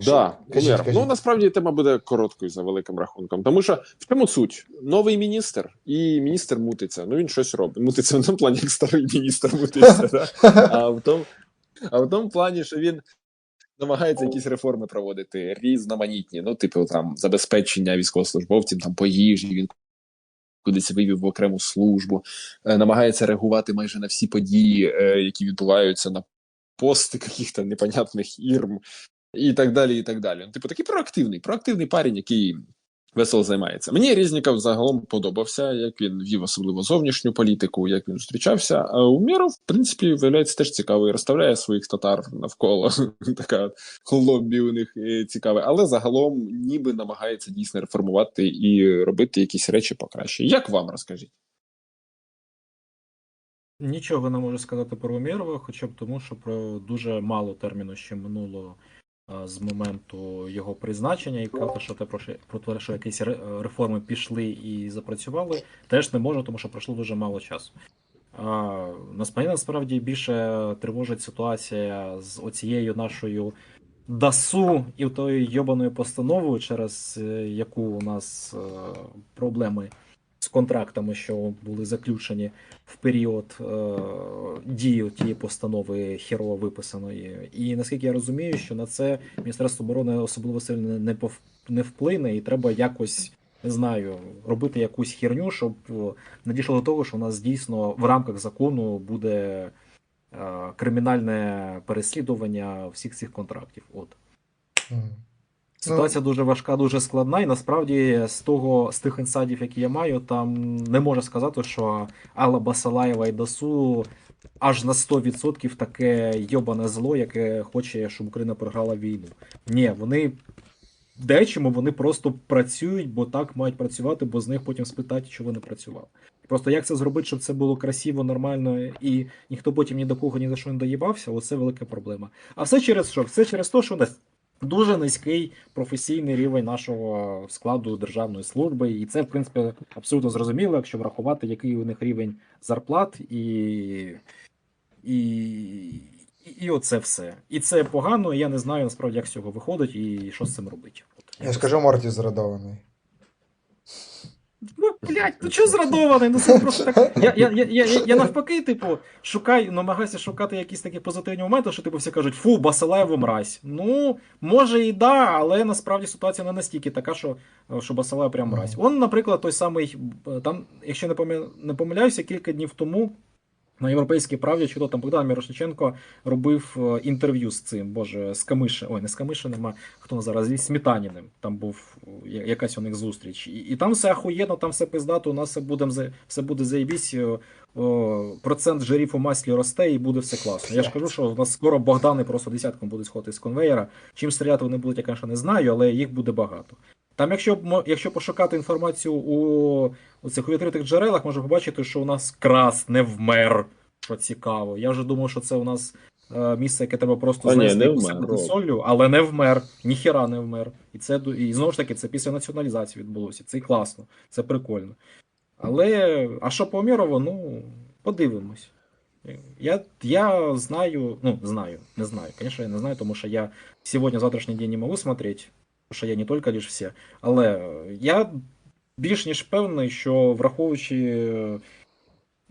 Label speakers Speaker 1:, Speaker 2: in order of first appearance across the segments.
Speaker 1: Да,
Speaker 2: Кажіть, кажіть.
Speaker 1: Ну насправді тема буде короткою за великим рахунком. Тому що в чому суть? Новий міністр, і міністр мутиться. Ну він щось робить. Мутиться в тому плані, як старий міністр мутиться. Да? А в тому, а в тому плані, що він намагається якісь реформи проводити різноманітні. Ну, типу, там забезпечення військовослужбовців там по їжі. Він кудись вивів в окрему службу, е, намагається реагувати майже на всі події, е, які відбуваються на пости каких-то непонятних ірм і так далі. і так далі. Типу, такий проактивний, проактивний парень, який весело займається. Мені Різніков загалом подобався, як він вів особливо зовнішню політику, як він зустрічався. А Умєров, в принципі, виявляється теж цікавий, розставляє своїх татар навколо. Така от лоббі у них е, цікаве, але загалом ніби намагається дійсно реформувати і робити якісь речі покраще. Як вам розкажіть?
Speaker 3: Нічого не можу сказати про Умєрова, хоча б тому, що про дуже мало терміну ще минуло з моменту його призначення, і казати, що те про те, що якісь реформи пішли і запрацювали, теж не можу, тому що пройшло дуже мало часу. Нас мене насправді більше тривожить ситуація з оцією нашою ДАСУ і тою йобаною постановою, через е, яку у нас е, проблеми з контрактами, що були заключені в період е, дії тієї постанови херово виписаної. І наскільки я розумію, що на це Міністерство оборони особливо сильно не не вплине, і треба якось. Не знаю, робити якусь херню, щоб не дійшло до того, що у нас дійсно в рамках закону буде е, кримінальне переслідування всіх цих контрактів. От. Ситуація дуже важка, дуже складна, і насправді з того з тих інсайдів, які я маю, там не можу сказати, що Алла Басалаєва і Дасу аж на 100% таке йобане зло, яке хоче, щоб Україна програла війну. Ні, вони. Дечому вони просто працюють, бо так мають працювати, бо з них потім спитають, що вони працювали. Просто як це зробити, щоб це було красиво, нормально, і ніхто потім ні до кого ні за що не доїбався, оце велика проблема. А все через що? Все через те, що у дуже низький професійний рівень нашого складу державної служби, і це, в принципі, абсолютно зрозуміло, якщо врахувати, який у них рівень зарплат, і, і, і, оце все. І це погано, і я не знаю насправді, як з цього виходить і що з цим робити.
Speaker 2: Я скажу Марті зрадований.
Speaker 3: Ну, блядь, ну чого зрадований? Ну це просто так. Я, я, я, я, я, я навпаки, типу, шукаю, намагаюся шукати якісь такі позитивні моменти, що типу всі кажуть, фу, Басилаєву мразь. Ну, може і да, але насправді ситуація не настільки така, що, що Басилаєв прям мразь. Он, наприклад, той самий, е, там, якщо не помиляюся, кілька днів тому. На європейській правді, чи то там Богдан Мірошниченко робив е, інтерв'ю з цим, боже, з Камишем, ой, не з Камишиним, а хто зараз, зі Смітаніним. Там був е, якась у них зустріч. І, і там все ахуєнно, там все пиздато, у нас все буде, все буде заєбісь, е, о, процент жирів у маслі росте і буде все класно. Я ж кажу, що у нас скоро Богдани просто десятком будуть сходити з конвейера. Чим стріляти вони будуть, я, звісно, не знаю, але їх буде багато. Там, якщо, якщо пошукати інформацію у, у цих відкритих джерелах, можна побачити, що у нас крас не вмер, що цікаво. Я вже думав, що це у нас е, місце, яке треба просто знести
Speaker 1: Роб.
Speaker 3: солью, але не вмер, ніхіра не вмер. І це і знову ж таки, це після націоналізації відбулося. Це класно, це прикольно. Але, а що по Омєрову, ну, подивимось. Я, я знаю, ну, знаю, не знаю. Конечно, я не знаю, тому що я сегодня, завтрашній день не можу смотреть, що я не тільки лиш все. Але я більш ніж певний, що враховуючи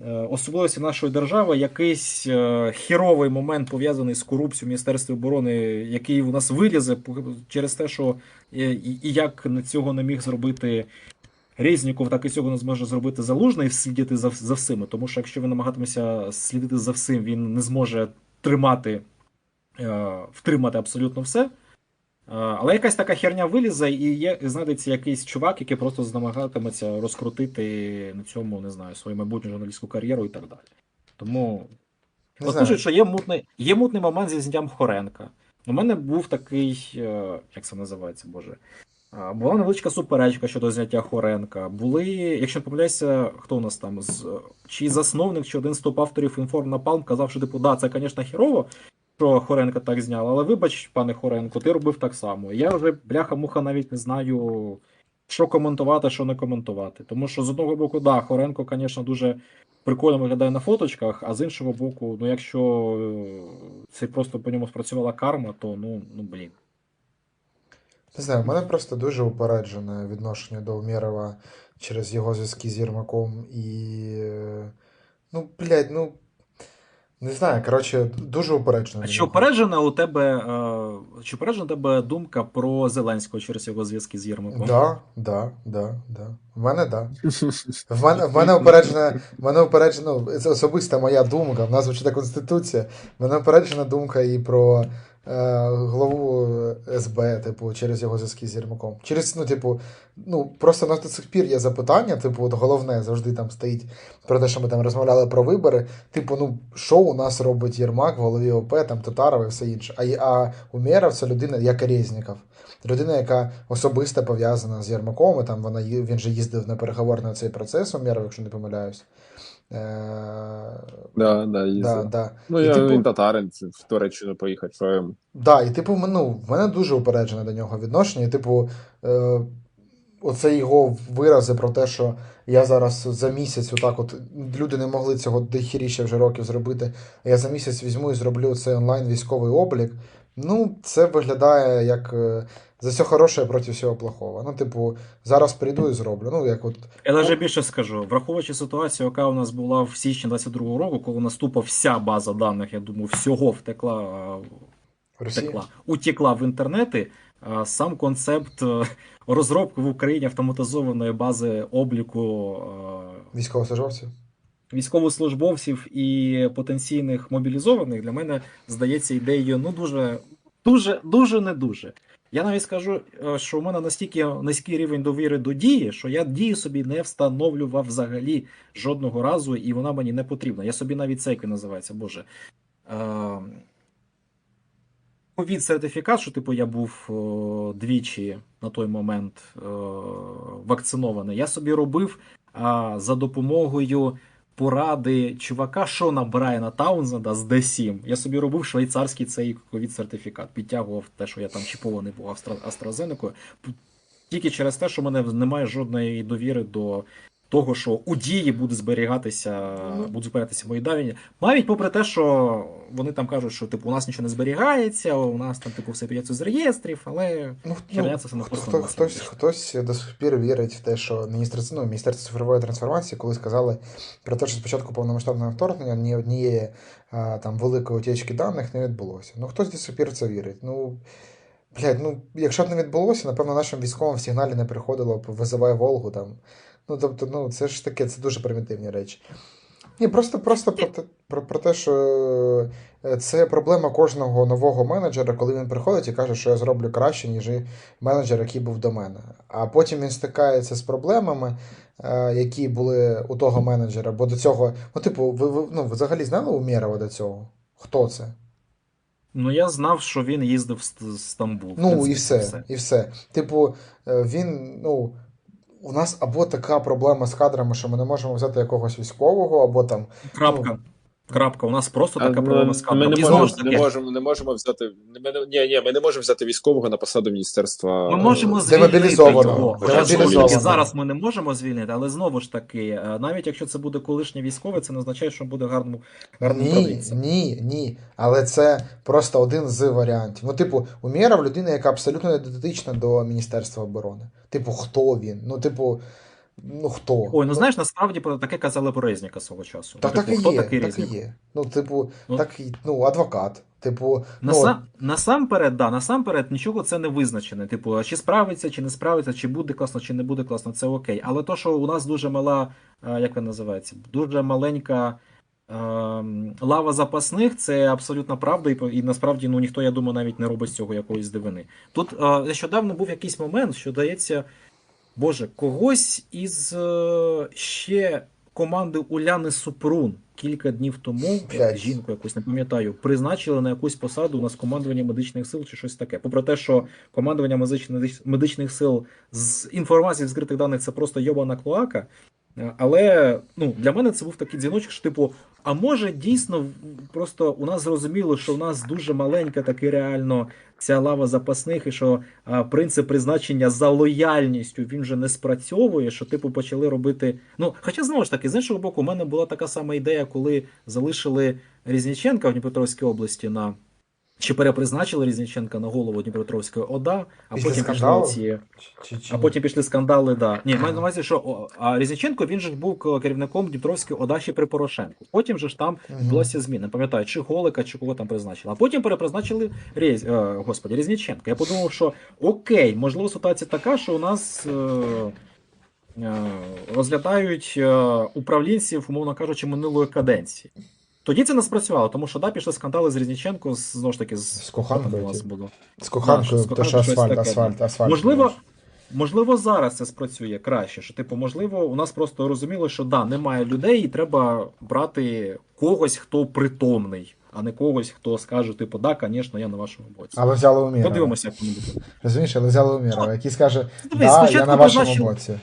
Speaker 3: е, особливості нашої держави, якийсь е, хіровий момент пов'язаний з корупцією в Міністерстві оборони, який у нас вилізе через те, що е, і, як цього не міг зробити Резніков, так і цього не зможе зробити залужний слідити за, за всіми. Тому що якщо він намагатиметься слідити за всім, він не зможе тримати, втримати абсолютно все. Е, Але якась така херня вилізе, і є, знайдеться якийсь чувак, який просто намагатиметься розкрутити на цьому, не знаю, свою майбутню журналістську кар'єру і так далі. Тому пишуть, що є мутний, є мутний момент зі зняттям Хоренка. У мене був такий, е, як це називається, боже. Була невеличка суперечка щодо зняття Хоренка. Були, якщо не помиляюся, хто у нас там з чи засновник, чи один з топ-авторів Інформ Напалм казав, що типу, да, це, звісно, хірово, що Хоренка так зняли, але вибач, пане Хоренко, ти робив так само. Я вже бляха-муха навіть не знаю, що коментувати, що не коментувати. Тому що з одного боку, да, Хоренко, звісно, дуже прикольно виглядає на фоточках, а з іншого боку, ну якщо е, це просто по ньому спрацювала карма, то ну, ну блін.
Speaker 2: Не знаю, в мене просто дуже упереджене відношення до Умєрова через його зв'язки з Єрмаком і. е, Ну, блядь, ну. Не знаю, коротше, дуже упереджено.
Speaker 3: А чи упереджена у тебе, е, чи упереджена у тебе думка про Зеленського через його зв'язки з Єрмаком?
Speaker 2: Да, да, да, да. В мене да. В мене, в мене упереджена, в мене упереджена, ну, це особиста моя думка, в нас звучить конституція. В мене упереджена думка і про е, главу СБ, типу, через його зв'язки з Єрмаком. Через, ну, типу, ну, просто у нас до сих пір є запитання, типу, от головне завжди там стоїть про те, що ми там розмовляли про вибори. Типу, ну, що у нас робить Єрмак в голові ОП, там Татарова і все інше. А, а Умєров це людина, як Резніков. Людина, яка особисто пов'язана з Єрмаком, і там вона він же їздив на переговори на цей процес Умєров, якщо не помиляюсь. Е,
Speaker 1: Да, да,
Speaker 2: да, да.
Speaker 1: Ну,
Speaker 2: І,
Speaker 1: я
Speaker 2: типу-
Speaker 1: він татарин, в Туреччину поїхати. Що я-
Speaker 2: Да, і типу, ну, в мене дуже упереджене до нього відношення. І, типу, е, оце його вирази про те, що я зараз за місяць, отак, от люди не могли цього дохіріше вже років зробити. Я за місяць візьму і зроблю цей онлайн військовий облік. Ну, це виглядає як е, за все хороше проти всього плохого. Ну, типу, зараз прийду і зроблю. Ну, як от
Speaker 3: Я навіть більше скажу, враховуючи ситуацію, яка у нас була в січні 22-го року, коли наступа вся база даних, я думаю, всього втекла, е, втекла утекла в інтернети. Сам концепт е, розробки в Україні автоматизованої бази обліку
Speaker 2: Військовослужбовців.
Speaker 3: Військовослужбовців і потенційних мобілізованих для мене здається ідеєю ну дуже, дуже, дуже не дуже. Я навіть скажу, е, що у мене настільки низький рівень довіри до дії, що я дію собі не встановлював взагалі жодного разу, і вона мені не потрібна. Я собі навіть цейкою називається, Боже. Е, ковід сертифікат, що типу я був о, двічі на той момент е, вакцинований. Я собі робив а, за допомогою поради чувака Шона Брайана Таунзенда з D7. Я собі робив швейцарський цей ковід сертифікат. Підтягував те, що я там чіпований був Астра... Астразенекою. Тільки через те, що в мене немає жодної довіри до того, що у дії буде зберігатися,
Speaker 2: Ну.
Speaker 3: будуть зберігатися мої дані. Навіть попри те, що вони там кажуть, що типу у нас нічого не зберігається, у нас там типу все підеться з реєстрів, але
Speaker 2: Ну,
Speaker 3: Херня це все на
Speaker 2: хто, хто, хтось, хтось до сих пір вірить в те, що міністерство, ну, Міністерство цифрової трансформації, коли сказали про те, що спочатку повномасштабного вторгнення ні однієї а, там великої утічки даних не відбулося. Ну хтось до сих пір в це вірить. Ну, блядь, ну якщо б не відбулося, напевно, нашим військовим в сигналі не приходило б визивай Волгу там. Ну, тобто, ну, це ж таке, це дуже примітивні речі. Ні, просто, просто про, те, про, про те, що е, це проблема кожного нового менеджера, коли він приходить і каже, що я зроблю краще, ніж менеджер, який був до мене. А потім він стикається з проблемами, е, які були у того менеджера. Бо до цього, ну, типу, ви, ви ну, взагалі знали Умєрова до цього? Хто це?
Speaker 3: ну я знав, що він їздив в Ст- Стамбул. В
Speaker 2: Ну,
Speaker 3: принципі,
Speaker 2: і все, і все. Типу, е, він, ну. У нас або така проблема з кадрами, що ми не можемо взяти якогось військового, або там
Speaker 3: Крапка. Крапка. У нас просто така
Speaker 1: А, ну,
Speaker 3: проблема з
Speaker 1: Ми не можемо, не можемо, не можемо взяти. Ми, не- ні, ні, ми не можемо взяти військового на посаду міністерства.
Speaker 3: Ми можемо
Speaker 1: е,
Speaker 3: звільнити його. Зараз ми не можемо звільнити, але знову ж таки, е, навіть якщо це буде колишній військовий, це не означає, що буде гарним гарним
Speaker 2: Ні, ні, ні. Але це просто один з варіантів. Ну, типу, Умєров людина, яка абсолютно не дотична до Міністерства оборони. Типу, хто він? Ну, типу, ну хто?
Speaker 3: Ой, ну знаєш, насправді таке казали про Резніка свого часу.
Speaker 2: Та
Speaker 3: Ну,
Speaker 2: так
Speaker 3: типу,
Speaker 2: і
Speaker 3: хто
Speaker 2: є,
Speaker 3: такий
Speaker 2: так і є. Ну, типу,
Speaker 3: Ну.
Speaker 2: так і, ну, адвокат. Типу, ну,
Speaker 3: Насам, насамперед, да, насамперед нічого це не визначене. Типу, чи справиться, чи не справиться, чи буде класно, чи не буде класно, це окей. Але то, що у нас дуже мала, е, як вона називається, дуже маленька ем, лава запасних, це абсолютно правда, і, і насправді ну, ніхто, я думаю, навіть не робить з цього якоїсь дивини. Тут е, нещодавно був якийсь момент, що дається, Боже, когось із е, ще команди Уляни Супрун кілька днів тому,
Speaker 2: Блядь.
Speaker 3: жінку якусь не пам'ятаю, призначили на якусь посаду у нас командування медичних сил чи щось таке. Попри те, що командування медичних, медичних сил з інформації з відкритих даних це просто йобана клоака. е, Але ну, для мене це був такий дзвіночок, що типу, а може дійсно просто у нас зрозуміло, що у нас дуже маленька таки реально ця лава запасних, і що а, принцип призначення за лояльністю він вже не спрацьовує, що типу почали робити. Ну, хоча знову ж таки, з іншого боку, у мене була така сама ідея, коли залишили Різніченка в Дніпропетровській області на чи перепризначили Різніченка на голову Дніпропетровської ОДА, а
Speaker 2: Після
Speaker 3: потім пішли ці.
Speaker 2: Чи, чи...
Speaker 3: А потім пішли скандали, да. Ні, маю на увазі, що а Різніченко він же був керівником Дніпровської ОДА ще при Порошенку. Потім же ж там
Speaker 2: Мгм.
Speaker 3: відбулося зміни. Не пам'ятаю, чи Голика, чи кого там призначили. А потім перепризначили Рєз, е, господи, Різніченка. Я подумав, що окей, можливо, ситуація така, що у нас. Е, е, розглядають управлінців, умовно кажучи, минулої каденції. Тоді це не спрацювало, тому що да, пішли скандали з Різніченко, з- знову ж таки, з,
Speaker 2: З коханкою,
Speaker 3: у вас було.
Speaker 2: З коханкою,
Speaker 3: Да,
Speaker 2: то що асфальт,
Speaker 3: таке,
Speaker 2: асфальт, асфальт.
Speaker 3: Можливо, можливо, зараз це спрацює краще. Що, типу, можливо, у нас просто розуміло, що да, немає людей, і треба брати когось, хто притомний, а не когось, хто скаже, типу, да, звісно, я на вашому боці.
Speaker 2: Але взяли Умірова.
Speaker 3: Подивимося, як воно буде.
Speaker 2: Розумієш, але взяли Умірова, який скаже, да, я на вашому боці.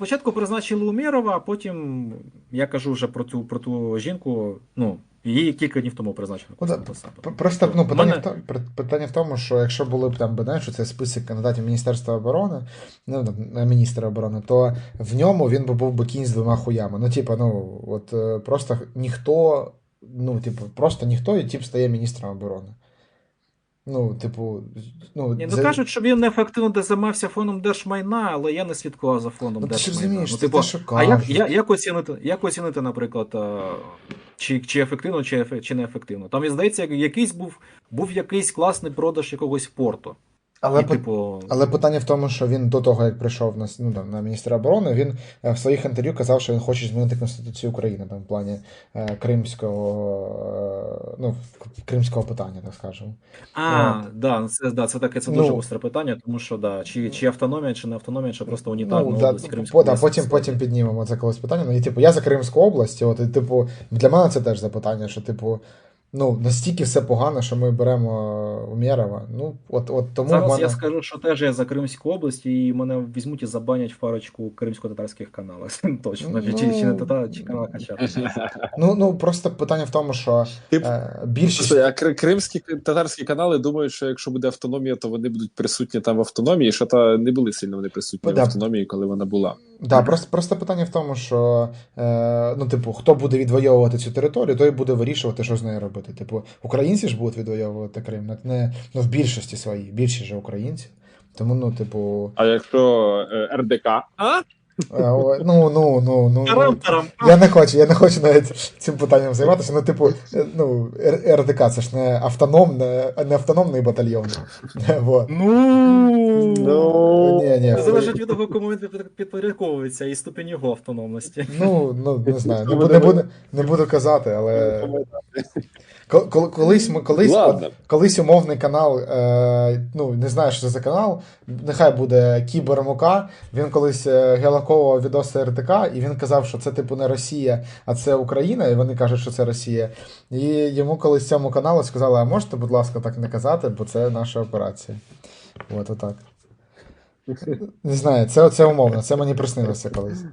Speaker 3: Спочатку призначили Умєрова, а потім я кажу вже про ту, про ту жінку. Ну, її кілька днів тому призначили.
Speaker 2: Ну, да, Просто ну, питання,
Speaker 3: мене-
Speaker 2: в тому, питання в тому, що якщо були б там, знаєш, що це список кандидатів Міністерства оборони, ну, там, міністра оборони, то в ньому він би був би кінь з двома хуями. Ну, типа, ну, от е, просто ніхто, ну, типу, просто ніхто і тип стає міністром оборони. Ну, типу, ну,
Speaker 3: Ні, ну
Speaker 2: за-
Speaker 3: кажуть, що він неефективно займався фондом держмайна, але я не слідкував за фондом
Speaker 2: Ну, ти
Speaker 3: держмайна.
Speaker 2: розумієш,
Speaker 3: ну, типу,
Speaker 2: те, що
Speaker 3: а як, як, оцінити, як оцінити, наприклад, е, чи, чи ефективно, чи, чи не ефективно? Там, і здається, якийсь був, був якийсь класний продаж якогось порту.
Speaker 2: але,
Speaker 3: і,
Speaker 2: пи-
Speaker 3: типу,
Speaker 2: але питання в тому, що він до того, як прийшов на, ну, там, на міністра оборони, він е, в своїх інтерв'ю казав, що він хоче змінити Конституцію України там, в плані е, кримського, е, ну, кримського питання, так скажемо.
Speaker 3: А,
Speaker 2: От.
Speaker 3: да, це, да, це таке це
Speaker 2: Ну.
Speaker 3: дуже гостре питання, тому що да, чи, чи автономія, чи не автономія, чи просто унітарна
Speaker 2: Ну,
Speaker 3: область
Speaker 2: да,
Speaker 3: Кримської
Speaker 2: да,
Speaker 3: області.
Speaker 2: потім, потім піднімемо це колись питання. Ну, і, типу, я за Кримську область, от, і, типу, для мене це теж запитання, що, типу, ну, настільки все погано, що ми беремо Умєрова. Ну, от, от тому
Speaker 3: Зараз
Speaker 2: мене...
Speaker 3: я скажу, що теж я за Кримську область, і мене візьмуть і забанять в парочку кримсько-татарських каналах. Точно. Чи, чи, чи не татар, чи канал Качар.
Speaker 2: Ну, ну, просто питання в тому, що
Speaker 1: Тип-
Speaker 2: е, більшість...
Speaker 1: А кримські татарські канали думають, що якщо буде автономія, то вони будуть присутні там в автономії. Що та не були сильно вони присутні
Speaker 2: Ну, да.
Speaker 1: в автономії, коли вона була.
Speaker 2: Да, просто, просто питання в тому, що е, ну, типу, хто буде відвоювати цю територію, той буде вирішувати, що з нею робити. Типу, українці ж будуть відвоювати Крим, не- не ну, в більшості своїй, більшість же українці. Тому, ну, типу,
Speaker 1: А якщо е, РДК, а?
Speaker 2: е, ну, ну, ну, ну, ну, я не хочу, я не хочу навіть цим питанням займатися. Ну, типу, е, ну, РДК це ж не автономне, не автономний батальйон. Вот.
Speaker 3: Ну,
Speaker 1: Ну,
Speaker 2: Ні, ні,
Speaker 3: залежить від того, кому він підпорядковується і ступінь його автономності.
Speaker 2: Ну, ну не знаю, не,
Speaker 1: Ну,
Speaker 2: буду, не, буду, не буду казати, але колись ми колись,
Speaker 1: Ладно.
Speaker 2: колись умовний канал, е, ну не знаю, що це за канал. Нехай буде Кібер Мука. Він колись е, гелаковував відоси РТК, і він казав, що це типу не Росія, а це Україна. І вони кажуть, що це Росія. І йому колись цьому каналу сказали: а можете, будь ласка, так не казати, бо це наша операція. От отак. Не знаю, це, це умовно, це мені приснилося колись.